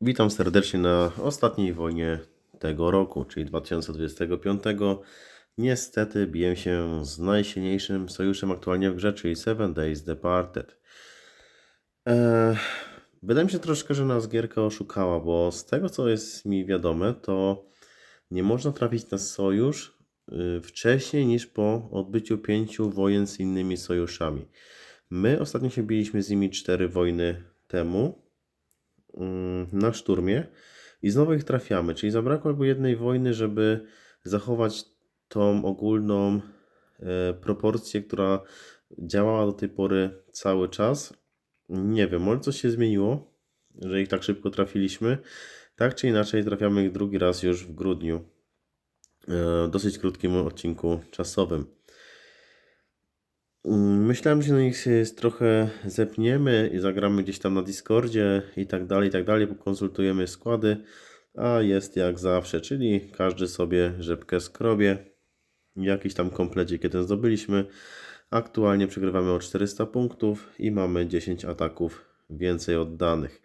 Witam serdecznie na ostatniej wojnie tego roku, czyli 2025. Niestety biję się z najsilniejszym sojuszem aktualnie w grze, czyli Seven Days Departed. Eee, wydaje mi się troszkę, że nas gierka oszukała, bo z tego co jest mi wiadome, to nie można trafić na sojusz y, wcześniej niż po odbyciu pięciu wojen z innymi sojuszami. My ostatnio się biliśmy z nimi cztery wojny temu na szturmie i znowu ich trafiamy, czyli zabrakło jakby jednej wojny, żeby zachować tą ogólną e, proporcję, która działała do tej pory cały czas. Nie wiem, może coś się zmieniło, że ich tak szybko trafiliśmy. Tak czy inaczej trafiamy ich drugi raz już w grudniu. E, dosyć krótkim odcinku czasowym. Mm, Myślałem, że na nich się trochę zepniemy i zagramy gdzieś tam na Discordzie i tak dalej, i tak dalej, pokonsultujemy składy, a jest jak zawsze, czyli każdy sobie rzepkę skrobie. Jakiś tam komplecik jeden zdobyliśmy. Aktualnie przegrywamy o 400 punktów i mamy 10 ataków więcej oddanych.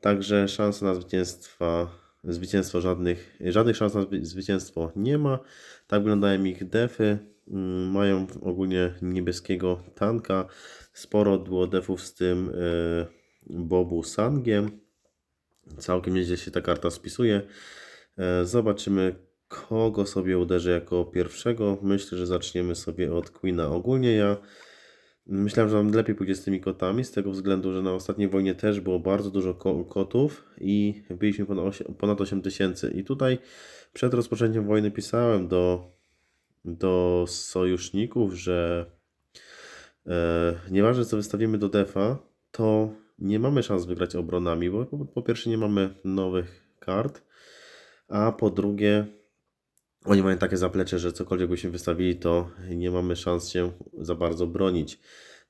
Także szans na zwycięstwa, zwycięstwo żadnych, żadnych szans na zwy- zwycięstwo nie ma. Tak wyglądają ich defy. Mają ogólnie niebieskiego tanka. Sporo było defów z tym e, Bobu Sangiem. Całkiem nieźle się ta karta spisuje. E, Zobaczymy, kogo sobie uderzę jako pierwszego. Myślę, że zaczniemy sobie od Queena. Ogólnie ja myślałem, że nam lepiej pójdzie z tymi kotami, z tego względu, że na ostatniej wojnie też było bardzo dużo ko- kotów i byliśmy ponad 8, ponad 8 tysięcy. I tutaj przed rozpoczęciem wojny pisałem do, do sojuszników, że e, nieważne co wystawimy do defa, to nie mamy szans wygrać obronami, bo po, po pierwsze nie mamy nowych kart, a po drugie oni mają takie zaplecze, że cokolwiek byśmy wystawili, to nie mamy szans się za bardzo bronić.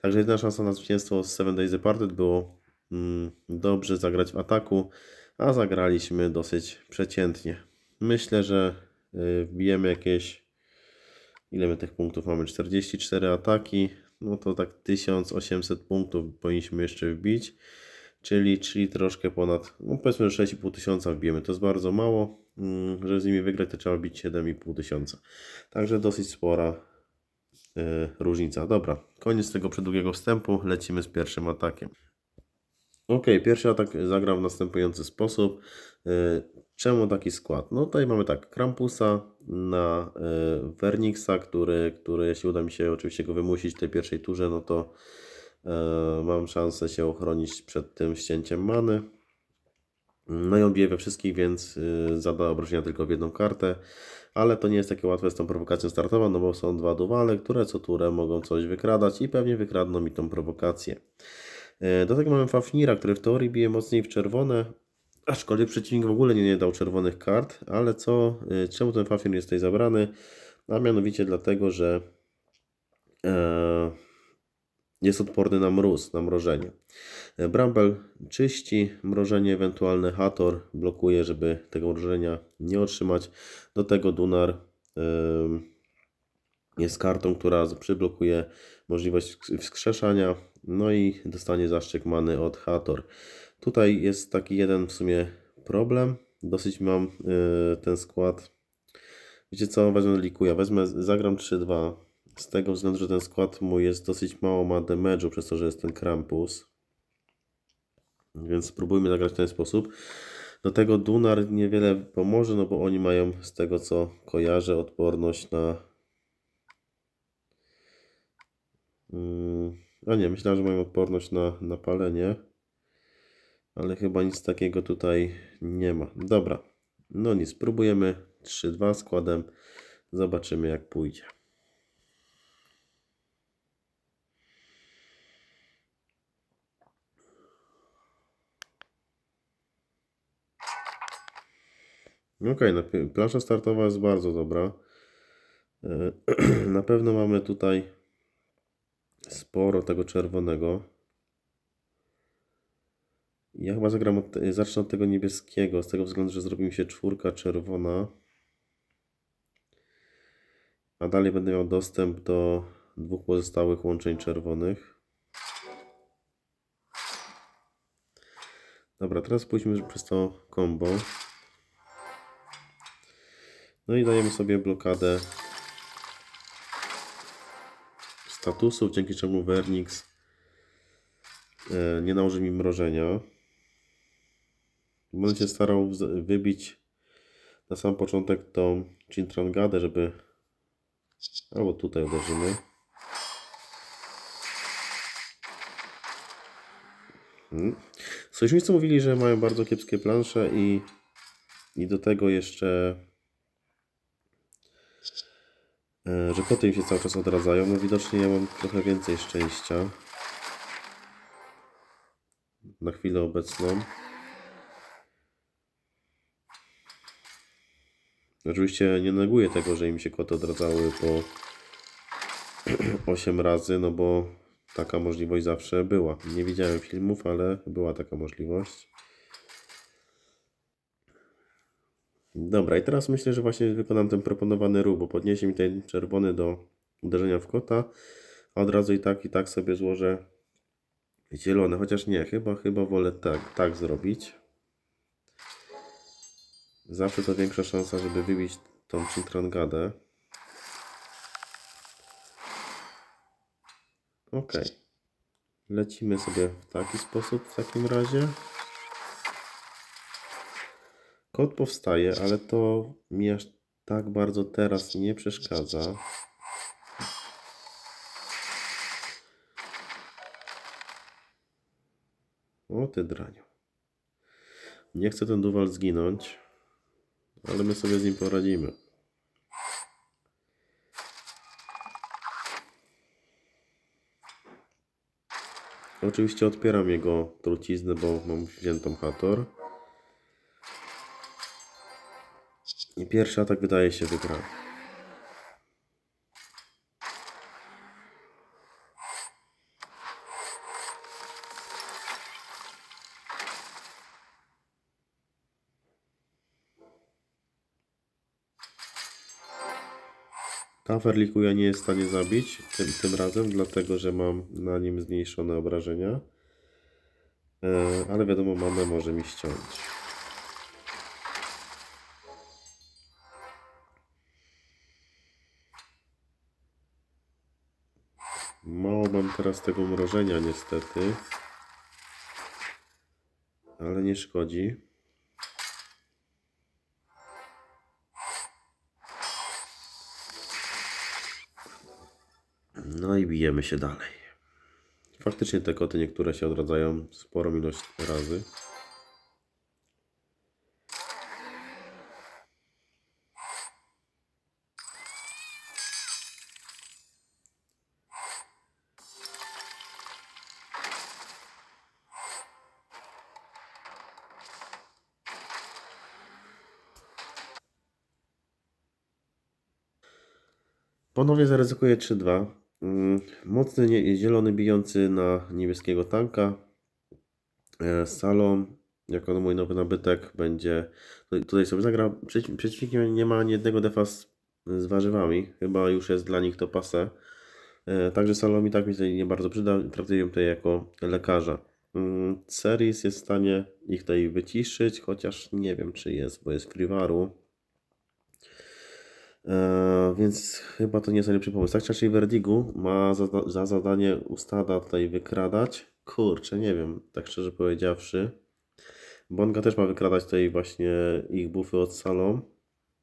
Także jedyna szansa na zwycięstwo z Seven Days Departed było mm, dobrze zagrać w ataku, a zagraliśmy dosyć przeciętnie. Myślę, że y, wbijemy jakieś. Ile my tych punktów mamy? 44 ataki. No to tak 1800 punktów powinniśmy jeszcze wbić. Czyli, czyli troszkę ponad, no powiedzmy, że 6,5 tysiąca wbijemy. To jest bardzo mało. Mm, Żeby z nimi wygrać, to trzeba bić 7,5 tysiąca. Także dosyć spora y, różnica. Dobra, koniec tego przedługiego wstępu. Lecimy z pierwszym atakiem. Ok, pierwszy atak zagram w następujący sposób. Czemu taki skład? No tutaj mamy tak, Krampusa na y, Vernixa, który, który jeśli uda mi się oczywiście go wymusić w tej pierwszej turze, no to y, mam szansę się ochronić przed tym ścięciem many. No i on bije we wszystkich, więc y, zada obrażenia tylko w jedną kartę, ale to nie jest takie łatwe z tą prowokacją startową, no bo są dwa duwale, które co turę mogą coś wykradać i pewnie wykradną mi tą prowokację. E, Do tego mamy Fafnira, który w teorii bije mocniej w czerwone, aczkolwiek przeciwnik w ogóle nie, nie dał czerwonych kart, ale co, e, czemu ten Fafnir jest tutaj zabrany? A mianowicie dlatego, że e, jest odporny na mróz, na mrożenie. E, Bramble czyści mrożenie, ewentualne Hator blokuje, żeby tego mrożenia nie otrzymać. Do tego Dunar em, jest kartą, która przyblokuje możliwość wsk- wskrzeszania, no i dostanie zaszczyt many od Hator. Tutaj jest taki jeden w sumie problem. Dosyć mam y, ten skład. Wiecie co, wezmę likuja, wezmę, zagram 3-2. Z tego względu, że ten skład mój jest dosyć mało ma damage'u, przez to, że jest ten Krampus. Więc spróbujmy zagrać w ten sposób. Do tego Dunar niewiele pomoże, no bo oni mają z tego co kojarzę odporność na Mm, A nie, myślałem, że mają odporność na, na palenie, ale chyba nic takiego tutaj nie ma. Dobra, no nic, spróbujemy 3-2 składem, zobaczymy jak pójdzie. Ok, no, pi- plansza startowa jest bardzo dobra. E, Na pewno mamy tutaj sporo tego czerwonego. Ja chyba zagram od, zacznę od tego niebieskiego, z tego względu, że zrobi mi się czwórka czerwona. A dalej będę miał dostęp do dwóch pozostałych łączeń czerwonych. Dobra, teraz pójdźmy przez to combo. No i dajemy sobie blokadę statusów, dzięki czemu Vernix e, nie nałoży mi mrożenia. Będę się starał wybić na sam początek tą Chintrangadę, żeby... Albo tutaj uderzymy. Hmm. Sojusznicy mówili, że mają bardzo kiepskie plansze i, i do tego jeszcze e, że koty im się cały czas odradzają. No widocznie ja mam trochę więcej szczęścia na chwilę obecną. Oczywiście nie neguję tego, że im się koty odradzały po 8 razy, no bo taka możliwość zawsze była. Nie widziałem filmów, ale była taka możliwość. Dobra, i teraz myślę, że właśnie wykonam ten proponowany ruch, bo podniesie mi ten czerwony do uderzenia w kota, a od razu i tak, i tak sobie złożę zielone, chociaż nie, chyba, chyba wolę tak, tak zrobić. Zawsze to większa szansa, żeby wybić tą Chintrangadę. Ok. Lecimy sobie w taki sposób w takim razie. Kod powstaje, ale to mi aż tak bardzo teraz nie przeszkadza. O ty draniu. Nie chce ten Duwal zginąć, ale my sobie z nim poradzimy. Oczywiście odpieram jego truciznę, bo mam wziętą Hator. I pierwszy atak wydaje się wygrany. Taferlikuja nie jest w stanie zabić tym, tym razem, dlatego że mam na nim zmniejszone obrażenia. E, ale wiadomo, manę może mi ściąć. Mało mam teraz tego mrożenia niestety. Ale nie szkodzi. No i bijemy się dalej. Faktycznie te koty niektóre się odradzają sporą ilość razy. Ponownie zaryzykuję 3-2. Mm, Mocny zielony bijący na niebieskiego tanka. E, Salom, jako mój nowy nabytek, będzie. Tutaj, tutaj sobie zagra. Przeciw, przeciwnikiem nie ma ani jednego defa z, z warzywami. Chyba już jest dla nich to pase. E, Także Salom i tak mi się nie bardzo przyda. Traktuję tutaj jako lekarza. Mm, Ceris jest w stanie ich tutaj wyciszyć, chociaż nie wiem czy jest, bo jest Frivaru. Eee, więc chyba to nie jest najlepszy pomysł. Tak czy inaczej Verdigu ma za, za zadanie ustada tutaj wykradać. Kurczę, nie wiem, tak szczerze powiedziawszy. Bonga też ma wykradać tutaj właśnie ich bufy od salą.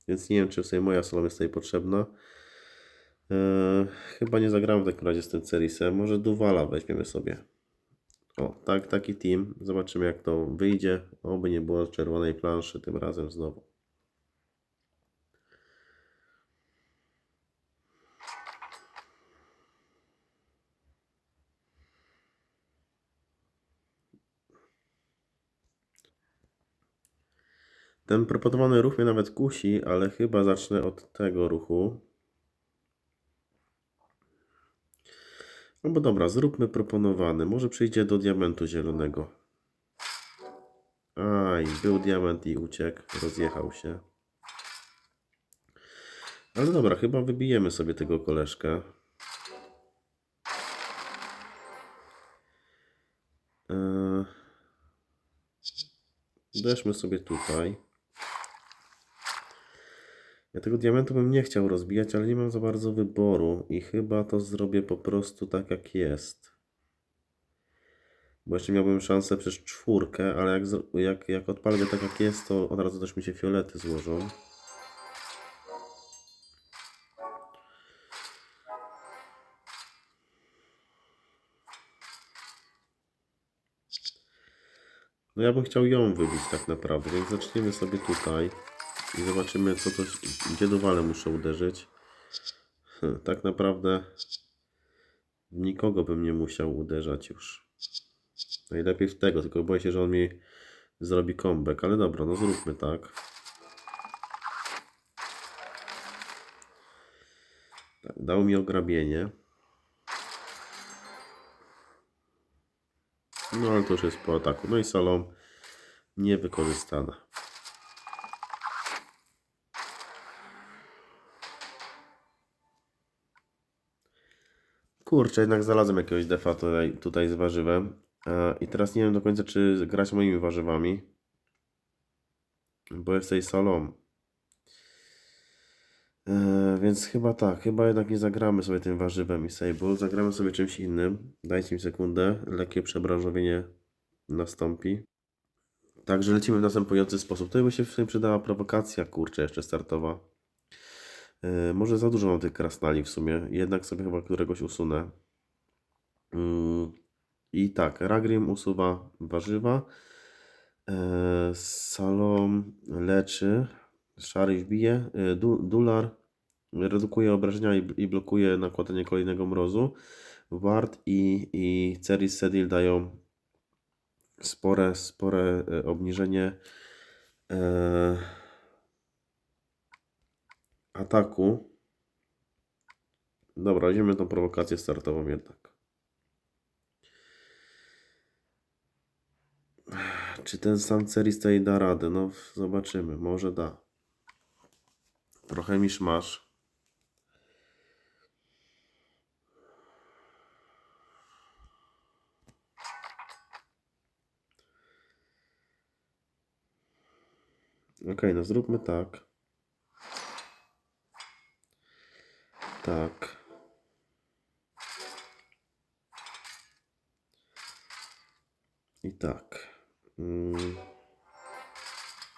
Więc nie wiem, czy sobie moja salon jest tutaj potrzebna. Eee, chyba nie zagramy w takim razie z tym Cerisem. Może Duwala weźmiemy sobie. O, tak, taki team. Zobaczymy jak to wyjdzie. Oby nie było czerwonej planszy tym razem znowu. Ten proponowany ruch mnie nawet kusi, ale chyba zacznę od tego ruchu. No bo dobra, zróbmy proponowany. Może przyjdzie do diamentu zielonego. Aj, był diament i uciekł, rozjechał się. Ale dobra, chyba wybijemy sobie tego koleżkę. Eee... Uderzmy sobie tutaj. Ja tego diamentu bym nie chciał rozbijać, ale nie mam za bardzo wyboru i chyba to zrobię po prostu tak jak jest. Bo jeszcze miałbym szansę przez czwórkę, ale jak, jak, jak odpalę tak jak jest, to od razu też mi się fiolety złożą. No ja bym chciał ją wybić tak naprawdę, więc zaczniemy sobie tutaj i zobaczymy co to, gdzie do wale muszę uderzyć. Hm, Tak naprawdę nikogo bym nie musiał uderzać już. Najlepiej w tego, tylko boję się, że on mi zrobi comeback, ale dobra, no zróbmy tak. tak dał mi ograbienie. No ale to już jest po ataku. No i salon niewykorzystana. Kurczę, jednak znalazłem jakiegoś defa tutaj, tutaj z warzywem. E, I teraz nie wiem do końca, czy grać moimi warzywami. Bo jest tutaj salon. E, więc chyba tak, chyba jednak nie zagramy sobie tym warzywem i Sable. Zagramy sobie czymś innym. Dajcie mi sekundę. Lekkie przebranżowienie nastąpi. Także lecimy w następujący sposób. Tutaj by się w sumie przydała prowokacja, kurczę, jeszcze startowa. E, może za dużo mam tych krasnali w sumie. Jednak sobie chyba któregoś usunę. Mm, I tak, Ragrim usuwa warzywa. E, Salom leczy. Szary bije. E, du, Dular redukuje obrażenia i, i blokuje nakładanie kolejnego mrozu. Ward i, i Ceris Sedil dają spore, spore obniżenie e, ataku. Dobra, weźmiemy tą prowokację startową jednak. Czy ten sam Ceris tutaj da radę? No, zobaczymy. Może da. Trochę mi szmasz. Okej, no zróbmy tak. Tak. I tak. Mm.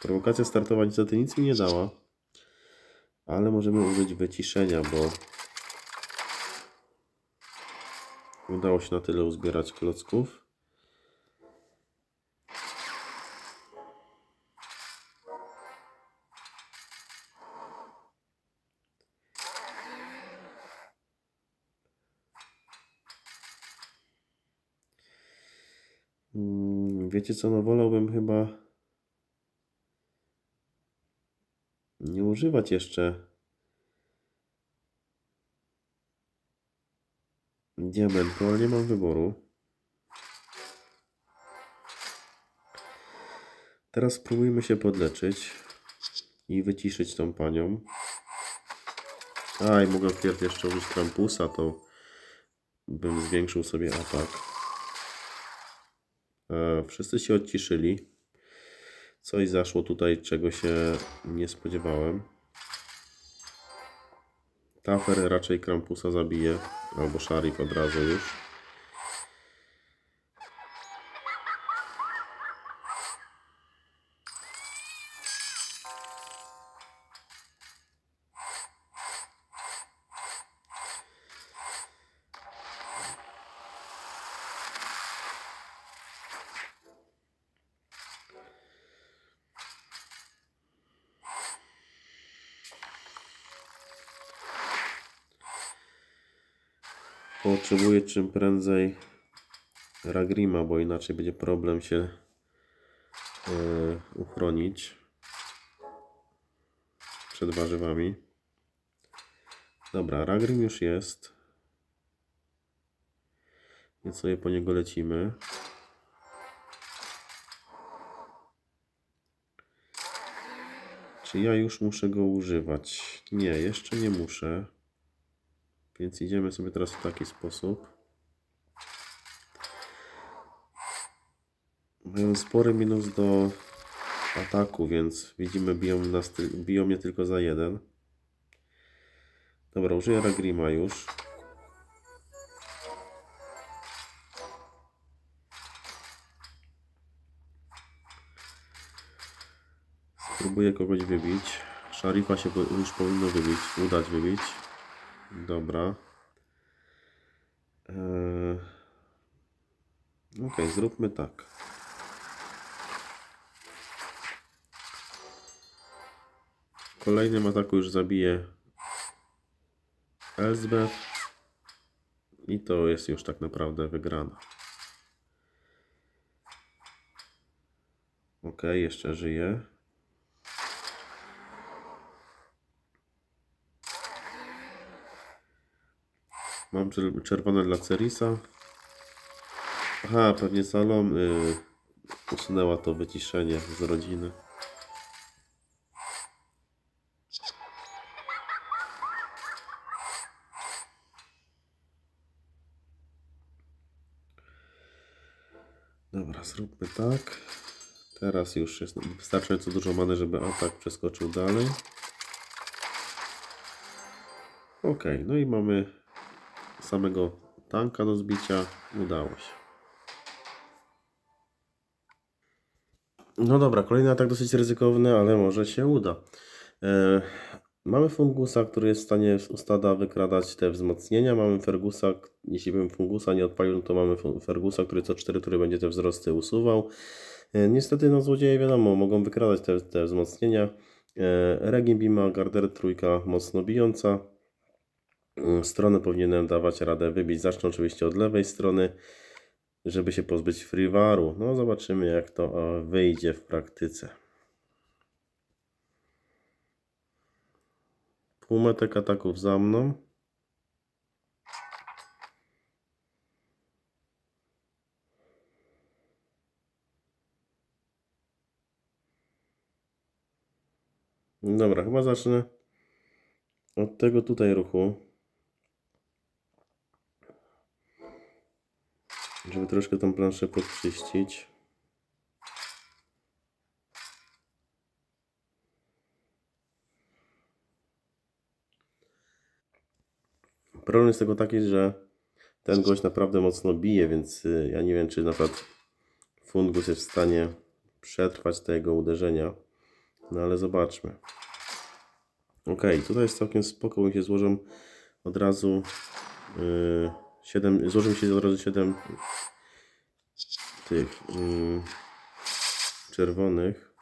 Prowokacja startowa niestety nic mi nie dała. Ale możemy użyć wyciszenia, bo udało się na tyle uzbierać klocków. Wiecie co, no wolałbym chyba nie używać jeszcze diamentu, ale nie mam wyboru. Teraz spróbujmy się podleczyć i wyciszyć tą panią. A, i mogę pierw jeszcze użyć Krampusa, to bym zwiększył sobie atak. E, Wszyscy się odciszyli. Coś zaszło tutaj, czego się nie spodziewałem. Tafer raczej Krampusa zabije, albo Sharif od razu już. Potrzebuję czym prędzej Ragrima, bo inaczej będzie problem się e, uchronić przed warzywami. Dobra, Ragrim już jest. Więc sobie po niego lecimy. Czy ja już muszę go używać? Nie, jeszcze nie muszę. Więc idziemy sobie teraz w taki sposób. Mają spory minus do ataku, więc widzimy biją, nas, biją mnie tylko za jeden. Dobra, użyję Ragrima już. Spróbuję kogoś wybić. Szarifa się już powinno wybić, udać wybić. Dobra. Eee... Okej, zróbmy tak. W kolejnym ataku już zabiję Elsbeth. I to jest już tak naprawdę wygrana. Ok, jeszcze żyje. Mam czer- czerwone dla Cerisa. Aha, pewnie Salom y, usunęła to wyciszenie z rodziny. Dobra, zróbmy tak. Teraz już jest wystarczająco dużo many, żeby atak przeskoczył dalej. Ok, no i mamy samego tanka do zbicia. Udało się. No dobra, kolejny atak dosyć ryzykowny, ale może się uda. E, mamy Fungusa, który jest w stanie u stada wykradać te wzmocnienia. Mamy Fergusa, jeśli bym Fungusa nie odpalił, to mamy Fergusa, który co 4 tury będzie te wzrosty usuwał. E, niestety, no złodzieje wiadomo, mogą wykradać te, te wzmocnienia. E, Regim Bima, Garder trójka mocno bijąca. Mm, Stronę powinienem dawać radę wybić. Zacznę oczywiście od lewej strony, żeby się pozbyć friwaru. No zobaczymy jak to e, wyjdzie w praktyce. Półmetek ataków za mną. Dobra, chyba zacznę od tego tutaj ruchu. Żeby troszkę tą planszę podczyścić. Problem jest tego taki, że ten gość naprawdę mocno bije, więc y, ja nie wiem, czy na przykład Fungus jest w stanie przetrwać te jego uderzenia. No ale zobaczmy. Ok, tutaj jest całkiem spoko, się złożą od razu yy, 7, złoży mi się od razu 7 tych yy, czerwonych.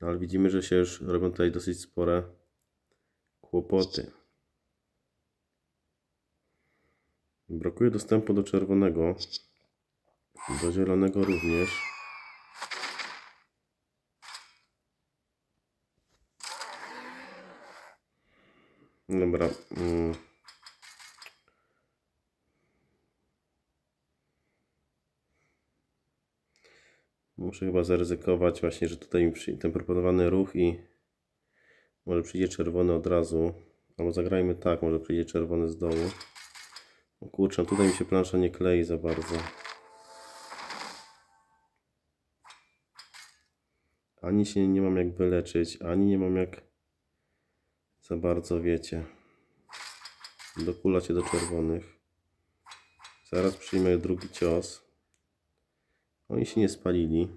No, ale widzimy, że się już robią tutaj dosyć spore kłopoty. Brakuje dostępu do czerwonego. Do zielonego również. Dobra. mm. Muszę chyba zaryzykować właśnie, że tutaj ten proponowany ruch i może przyjdzie czerwony od razu. Albo zagrajmy tak, może przyjdzie czerwony z dołu. O kurczę, no tutaj mi się plansza nie klei za bardzo. Ani się nie mam jak wyleczyć, ani nie mam jak za bardzo, wiecie, dokulać się do czerwonych. Zaraz przyjmę drugi cios. Oni się nie spalili.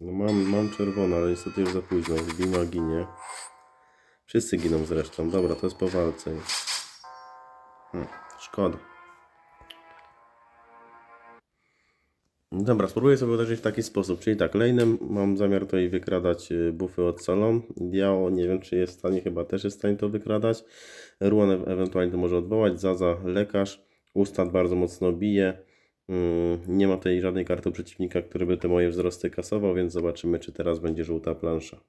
No mam, mam czerwone, ale niestety już za późno. Bima ginie. Wszyscy giną zresztą. Dobra, to jest po walce. Hmm, szkoda. Dobra, spróbuję sobie uderzyć w taki sposób, czyli tak, lane'em mam zamiar tutaj wykradać y, bufy od Salon. Diao nie wiem czy jest w stanie, chyba też jest w stanie to wykradać. Ruan ewentualnie to może odwołać. Zaza lekarz. Ustad bardzo mocno bije. Mm, Nie ma tutaj żadnej karty przeciwnika, który by te moje wzrosty kasował, więc zobaczymy czy teraz będzie żółta plansza.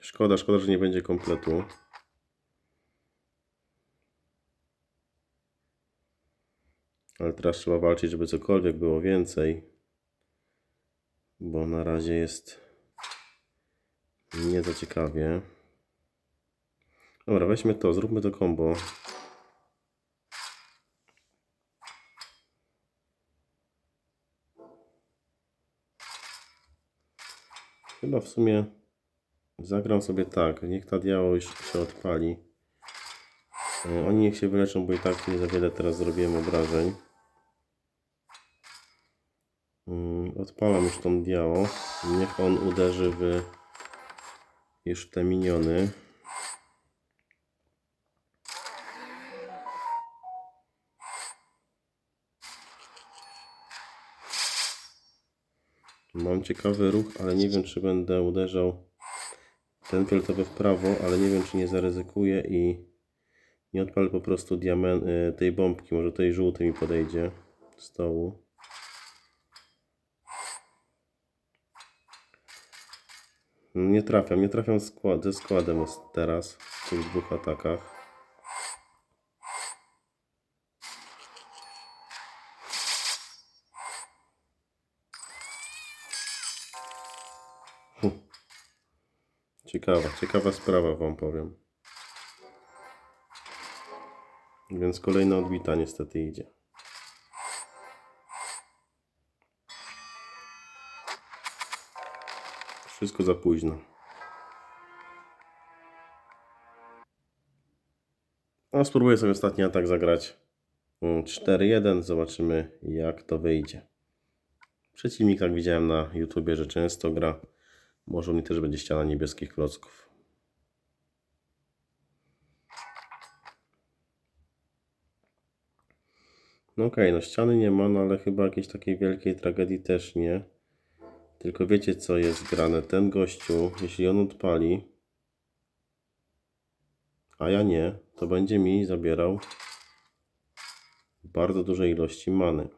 Szkoda, szkoda, że nie będzie kompletu. Ale teraz trzeba walczyć, żeby cokolwiek było więcej. Bo na razie jest nie za ciekawie. Dobra, weźmy to, zróbmy to combo. Chyba w sumie zagram sobie tak. Niech ta diało już się odpali. E, oni niech się wyleczą, bo i tak nie za wiele teraz zrobiłem obrażeń. Mm, Odpalam już tą diało. Niech on uderzy w już te miniony. Mam ciekawy ruch, ale nie wiem, czy będę uderzał ten fioletowy w prawo, ale nie wiem, czy nie zaryzykuję i nie odpalę po prostu diamen- y, tej bombki. Może tej żółtej mi podejdzie z dołu. Nie trafiam, nie trafiam skład, ze składem teraz w tych dwóch atakach. Ciekawa, ciekawa sprawa wam powiem. Więc kolejna odbita niestety idzie. Wszystko za późno. A spróbuję sobie ostatni atak zagrać. Mm, 4-1. Zobaczymy jak to wyjdzie. Przeciwnik, jak widziałem na YouTubie, że często gra. Może mnie też będzie ściana niebieskich klocków. No okej, no ściany nie ma, no ale chyba jakiejś takiej wielkiej tragedii też nie. Tylko wiecie co jest grane? Ten gościu, jeśli on odpali, a ja nie, to będzie mi zabierał bardzo duże ilości many.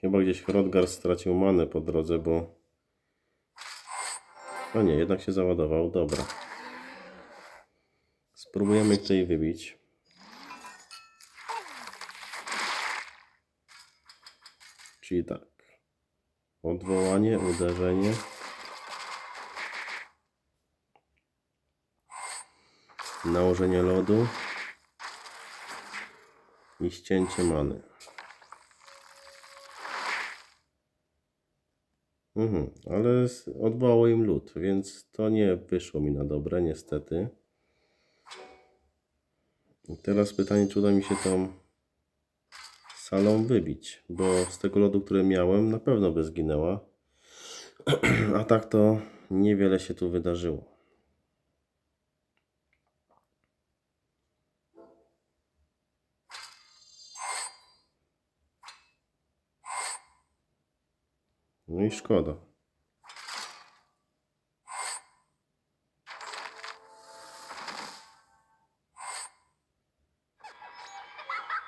Chyba gdzieś Hrodgar stracił manę po drodze, bo... A nie, jednak się załadował. Dobra. Spróbujemy tutaj wybić. Czyli tak. Odwołanie, uderzenie. Nałożenie lodu. I ścięcie many. Mhm, ale s- odwołało im lód, więc to nie wyszło mi na dobre, niestety. I teraz pytanie, czy uda mi się tą salą wybić, bo z tego lodu, który miałem, na pewno by zginęła. A tak to niewiele się tu wydarzyło. No i szkoda.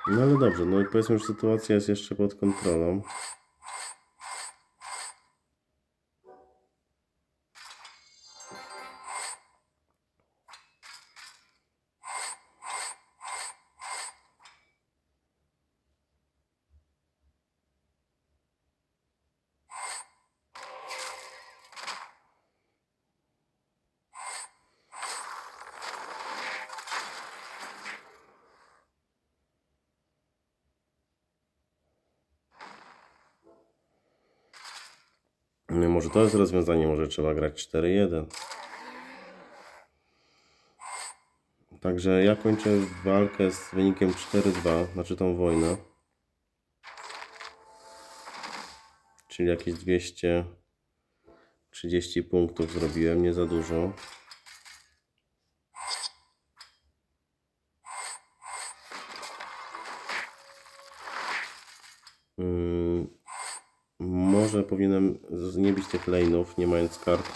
No ale dobrze, no i powiedzmy, że sytuacja jest jeszcze pod kontrolą. No, może to jest rozwiązanie, może trzeba grać 4-1. Także ja kończę walkę z wynikiem 4-2, znaczy tą wojnę. Czyli jakieś 230 punktów zrobiłem, nie za dużo. Może powinienem nie bić tych lane'ów, nie mając kart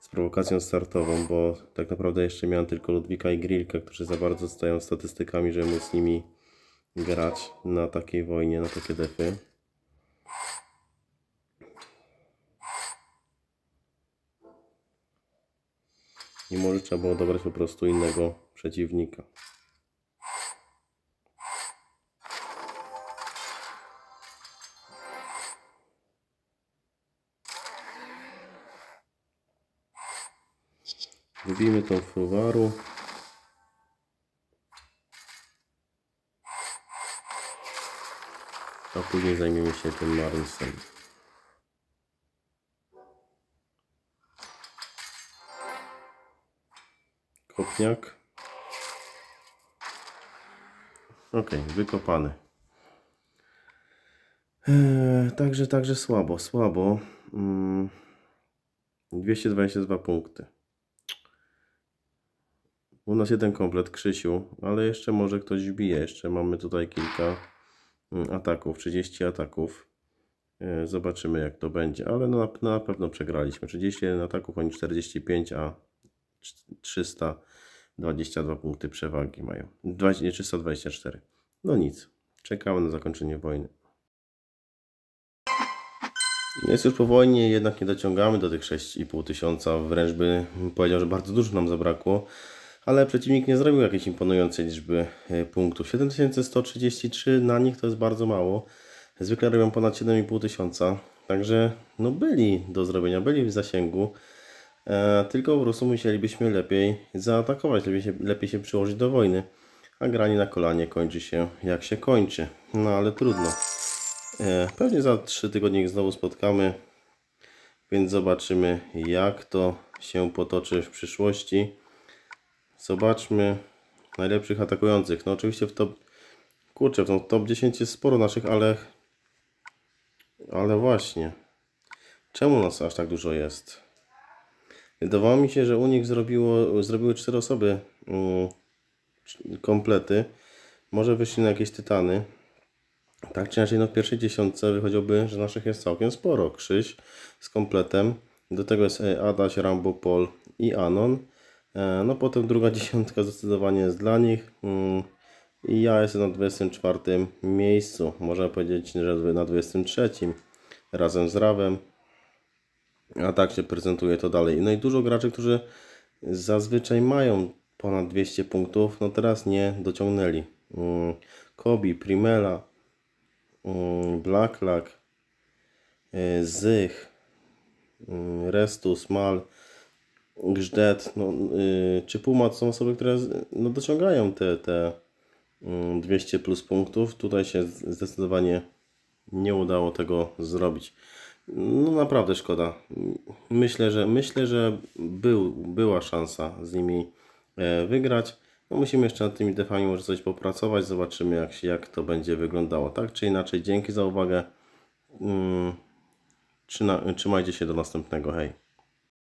z prowokacją startową, bo tak naprawdę jeszcze miałem tylko Ludwika i Grillkę, którzy za bardzo stają statystykami, żeby móc z nimi grać na takiej wojnie, na takie defy. I może trzeba było dobrać po prostu innego przeciwnika. Wybijmy tą fruwaru. A później zajmiemy się tym Marinsem. Kopniak. Ok, wykopany. Eee, także, także słabo, słabo. Mm, 222 punkty. U nas jeden komplet Krzysiu, ale jeszcze może ktoś wbije. Jeszcze mamy tutaj kilka mm, ataków, 30 ataków. E, Zobaczymy jak to będzie, ale na, na pewno przegraliśmy. 31 ataków, oni 45, a 322 punkty przewagi mają. 20, nie, 324. No nic, czekamy na zakończenie wojny. Jest już po wojnie, jednak nie dociągamy do tych 6,5 tysiąca, wręcz by powiedział, że bardzo dużo nam zabrakło, ale przeciwnik nie zrobił jakiejś imponującej liczby e, punktów. 7133 na nich to jest bardzo mało. Zwykle robią ponad 7,5 tysiąca, także no byli do zrobienia, byli w zasięgu, e, tylko po prostu musielibyśmy lepiej zaatakować, lepiej się, lepiej się przyłożyć do wojny, a granie na kolanie kończy się jak się kończy, no ale trudno. E, Pewnie za 3 tygodnie znowu spotkamy, więc zobaczymy jak to się potoczy w przyszłości. Zobaczmy najlepszych atakujących. No oczywiście w top, kurczę, w top 10 jest sporo naszych, ale ale właśnie, czemu nas aż tak dużo jest? Wydawało mi się, że u nich zrobiło, zrobiły 4 osoby mm, komplety. Może wyszli na jakieś tytany. Tak czy inaczej, no w pierwszej dziesiątce wychodziłoby, że naszych jest całkiem sporo. Krzyś z kompletem. Do tego jest e, Adaś, Rambo, Pol i Anon. E, No potem druga dziesiątka zdecydowanie jest dla nich. Mm, I ja jestem na 24 miejscu. Można powiedzieć, że na 23 razem z Rawem. A tak się prezentuje to dalej. No i dużo graczy, którzy zazwyczaj mają ponad 200 punktów, no teraz nie dociągnęli. Mm, Kobi, Primela, mm, Blacklock, y, Zych, Restus, Mal, Grzdet, no, y, czy Puma to są osoby, które no, dociągają te, te mm, 200 plus punktów. Tutaj się zdecydowanie nie udało tego zrobić. No naprawdę szkoda. Myślę, że myślę, że był, była szansa z nimi e, wygrać. No musimy jeszcze nad tymi defami może coś popracować. Zobaczymy jak, się, jak to będzie wyglądało. Tak czy inaczej, dzięki za uwagę. Mm, Trzyna, trzymajcie się do następnego. Hej.